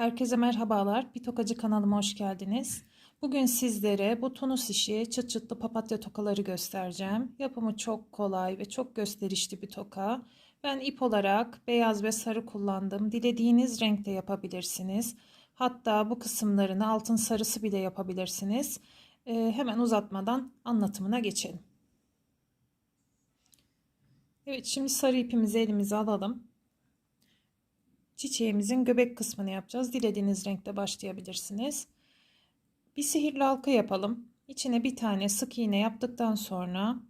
Herkese merhabalar. Bir Tokacı kanalıma hoş geldiniz. Bugün sizlere bu tunus işi çıt çıtlı papatya tokaları göstereceğim. Yapımı çok kolay ve çok gösterişli bir toka. Ben ip olarak beyaz ve sarı kullandım. Dilediğiniz renkte yapabilirsiniz. Hatta bu kısımlarını altın sarısı bile yapabilirsiniz. Ee, hemen uzatmadan anlatımına geçelim. Evet şimdi sarı ipimizi elimize alalım çiçeğimizin göbek kısmını yapacağız. Dilediğiniz renkte başlayabilirsiniz. Bir sihirli halka yapalım. İçine bir tane sık iğne yaptıktan sonra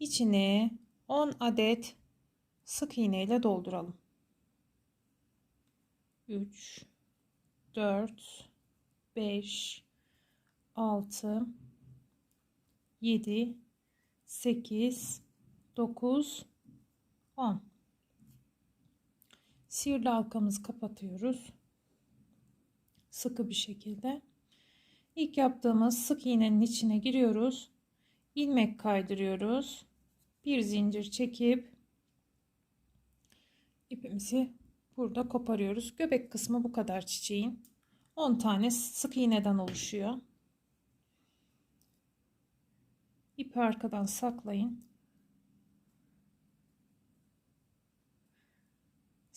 içine 10 adet sık iğne ile dolduralım. 3 4 5 6 7 8 9 10 Sihirli halkamızı kapatıyoruz. Sıkı bir şekilde. İlk yaptığımız sık iğnenin içine giriyoruz. ilmek kaydırıyoruz. Bir zincir çekip ipimizi burada koparıyoruz. Göbek kısmı bu kadar çiçeğin. 10 tane sık iğneden oluşuyor. İpi arkadan saklayın.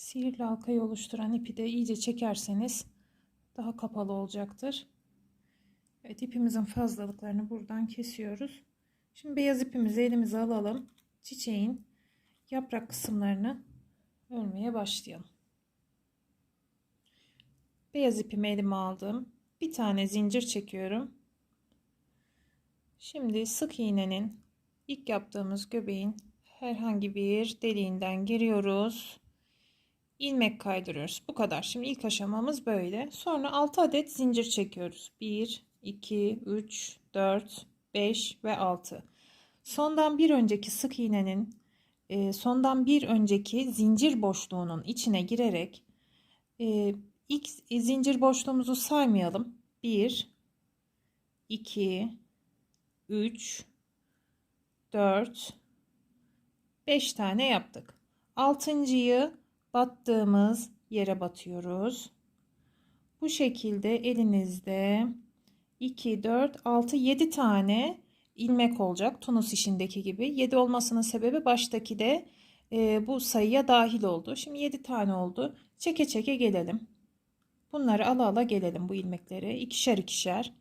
Sihirli halkayı oluşturan ipi de iyice çekerseniz daha kapalı olacaktır. Evet ipimizin fazlalıklarını buradan kesiyoruz. Şimdi beyaz ipimizi elimize alalım. Çiçeğin yaprak kısımlarını örmeye başlayalım. Beyaz ipimi elime aldım. Bir tane zincir çekiyorum. Şimdi sık iğnenin ilk yaptığımız göbeğin herhangi bir deliğinden giriyoruz ilmek kaydırıyoruz. Bu kadar. Şimdi ilk aşamamız böyle. Sonra 6 adet zincir çekiyoruz. 1, 2, 3, 4, 5 ve 6. Sondan bir önceki sık iğnenin e, sondan bir önceki zincir boşluğunun içine girerek e, ilk zincir boşluğumuzu saymayalım. 1, 2, 3, 4, 5 tane yaptık. Altıncıyı battığımız yere batıyoruz. Bu şekilde elinizde 2, 4, 6, 7 tane ilmek olacak. Tunus işindeki gibi. 7 olmasının sebebi baştaki de e, bu sayıya dahil oldu. Şimdi 7 tane oldu. Çeke çeke gelelim. Bunları ala ala gelelim bu ilmekleri. ikişer ikişer.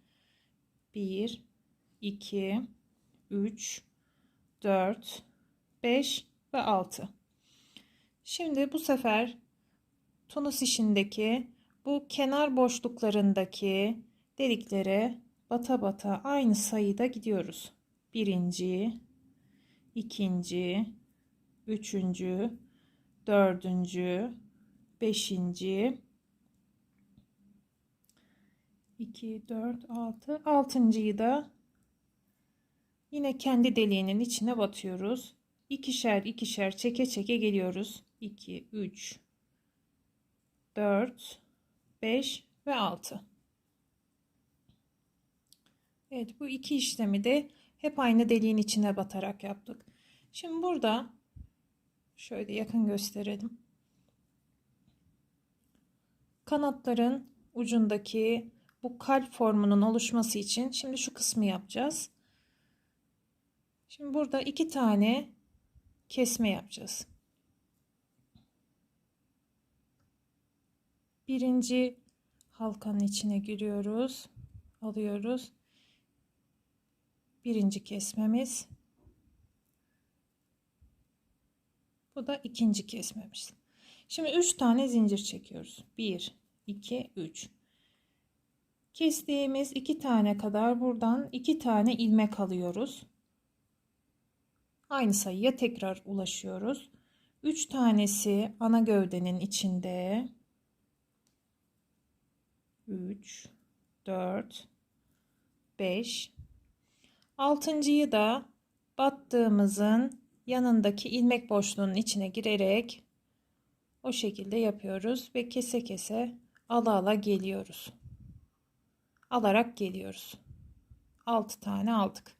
1, 2, 3, 4, 5 ve 6. Şimdi bu sefer tunus işindeki bu kenar boşluklarındaki deliklere bata bata aynı sayıda gidiyoruz. Birinci, ikinci, üçüncü, dördüncü, beşinci, iki, dört, altı, altıncıyı da yine kendi deliğinin içine batıyoruz. İkişer ikişer çeke çeke geliyoruz. 2, 3, 4, 5 ve 6. Evet bu iki işlemi de hep aynı deliğin içine batarak yaptık. Şimdi burada şöyle yakın gösterelim. Kanatların ucundaki bu kalp formunun oluşması için şimdi şu kısmı yapacağız. Şimdi burada iki tane kesme yapacağız. Birinci halkanın içine giriyoruz alıyoruz. Birinci kesmemiz. Bu da ikinci kesmemiz. Şimdi üç tane zincir çekiyoruz. 1 2 3 kestiğimiz iki tane kadar buradan iki tane ilmek alıyoruz. Aynı sayıya tekrar ulaşıyoruz. 3 tanesi ana gövdenin içinde 3 4 5 altıncıyı da battığımızın yanındaki ilmek boşluğunun içine girerek o şekilde yapıyoruz ve kese kese ala ala geliyoruz. Alarak geliyoruz. 6 tane aldık.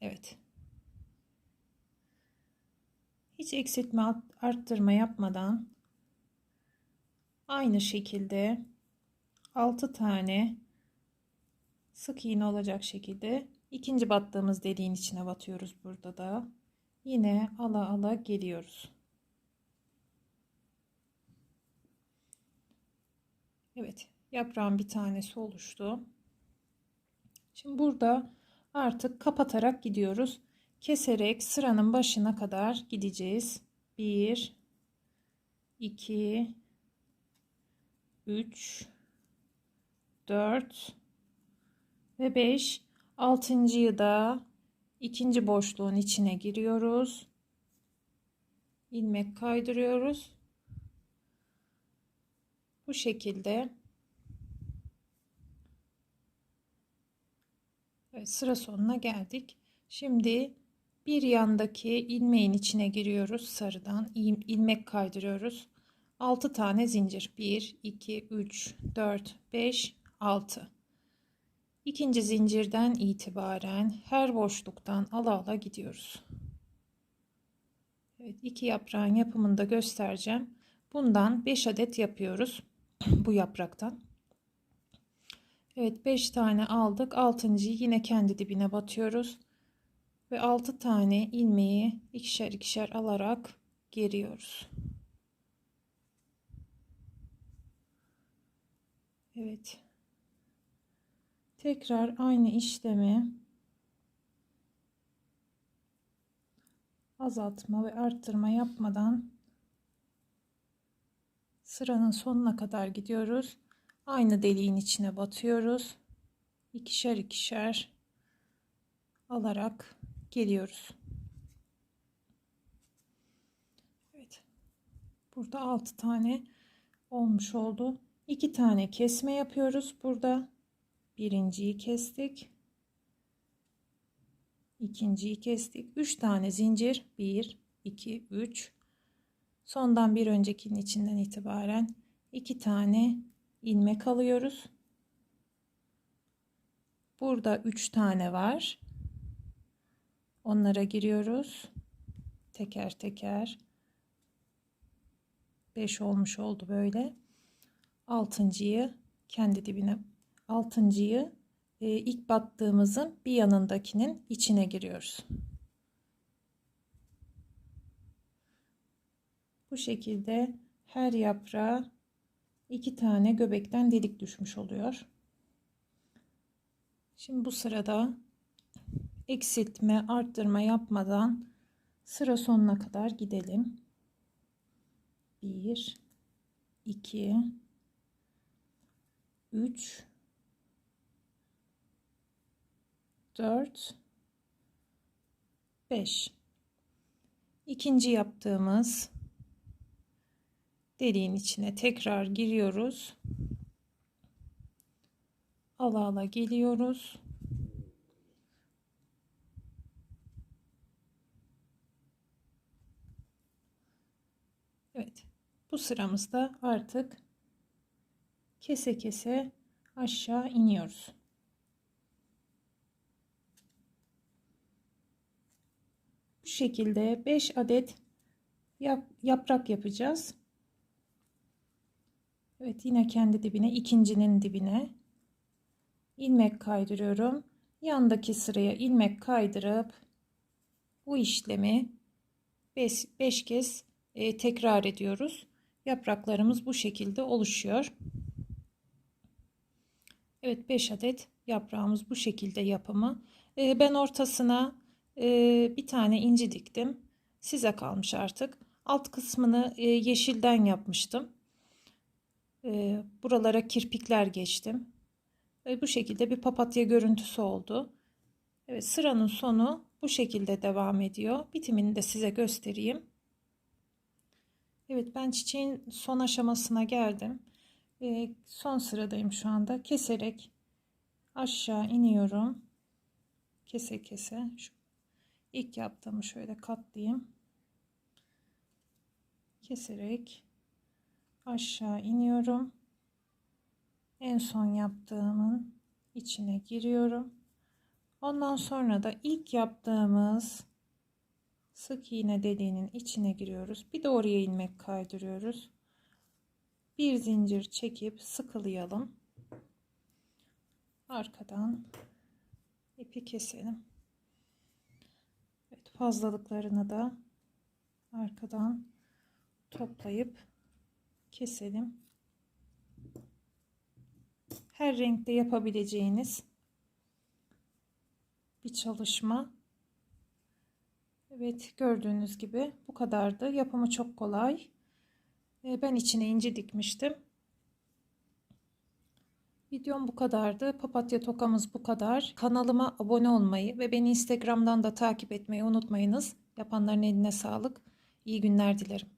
Evet. Hiç eksiltme arttırma yapmadan aynı şekilde 6 tane sık iğne olacak şekilde ikinci battığımız deliğin içine batıyoruz burada da. Yine ala ala geliyoruz. Evet, yaprağın bir tanesi oluştu. Şimdi burada artık kapatarak gidiyoruz. Keserek sıranın başına kadar gideceğiz. 1 2 3 4 ve 5 altıncıyı da ikinci boşluğun içine giriyoruz. ilmek kaydırıyoruz. Bu şekilde evet, sıra sonuna geldik. Şimdi bir yandaki ilmeğin içine giriyoruz sarıdan ilmek kaydırıyoruz. 6 tane zincir 1 2 3 4 5 6 İkinci zincirden itibaren her boşluktan ala ala gidiyoruz. Evet, iki yaprağın yapımını da göstereceğim. Bundan 5 adet yapıyoruz bu yapraktan. Evet 5 tane aldık. 6. yine kendi dibine batıyoruz. Ve 6 tane ilmeği ikişer ikişer alarak geriyoruz. Evet. Tekrar aynı işlemi azaltma ve arttırma yapmadan sıranın sonuna kadar gidiyoruz. Aynı deliğin içine batıyoruz. İkişer ikişer alarak geliyoruz. Evet. Burada 6 tane olmuş oldu. 2 tane kesme yapıyoruz burada birinciyi kestik. İkinciyi kestik. 3 tane zincir. 1 2 3 sondan bir öncekinin içinden itibaren 2 tane ilmek alıyoruz. Burada 3 tane var. Onlara giriyoruz. Teker teker. 5 olmuş oldu böyle. Altıncıyı kendi dibine altıncıyı e, ilk battığımızın bir yanındakinin içine giriyoruz. Bu şekilde her yaprağa iki tane göbekten delik düşmüş oluyor. Şimdi bu sırada eksiltme, arttırma yapmadan sıra sonuna kadar gidelim. 1 2 3 4 5 ikinci yaptığımız deliğin içine tekrar giriyoruz. Ala ala geliyoruz. Evet bu sıramızda artık kese kese aşağı iniyoruz şekilde 5 adet yaprak yapacağız. Evet yine kendi dibine ikincinin dibine ilmek kaydırıyorum. Yandaki sıraya ilmek kaydırıp bu işlemi 5 kez e, tekrar ediyoruz. Yapraklarımız bu şekilde oluşuyor. Evet 5 adet yaprağımız bu şekilde yapımı. E, ben ortasına e, bir tane inci diktim. Size kalmış artık. Alt kısmını e, yeşilden yapmıştım. E, buralara kirpikler geçtim. Ve bu şekilde bir papatya görüntüsü oldu. Evet sıranın sonu bu şekilde devam ediyor. Bitimini de size göstereyim. Evet ben çiçeğin son aşamasına geldim. E, son sıradayım şu anda. Keserek aşağı iniyorum. Kese kese şu ilk yaptığımı şöyle katlayayım. Keserek aşağı iniyorum. En son yaptığımın içine giriyorum. Ondan sonra da ilk yaptığımız sık iğne deliğinin içine giriyoruz. Bir de oraya ilmek kaydırıyoruz. bir zincir çekip sıkılayalım. Arkadan ipi keselim. Fazlalıklarını da arkadan toplayıp keselim. Her renkte yapabileceğiniz bir çalışma. Evet gördüğünüz gibi bu kadardı. Yapımı çok kolay. Ee, Ben içine inci dikmiştim. Videom bu kadardı. Papatya tokamız bu kadar. Kanalıma abone olmayı ve beni Instagram'dan da takip etmeyi unutmayınız. Yapanların eline sağlık. İyi günler dilerim.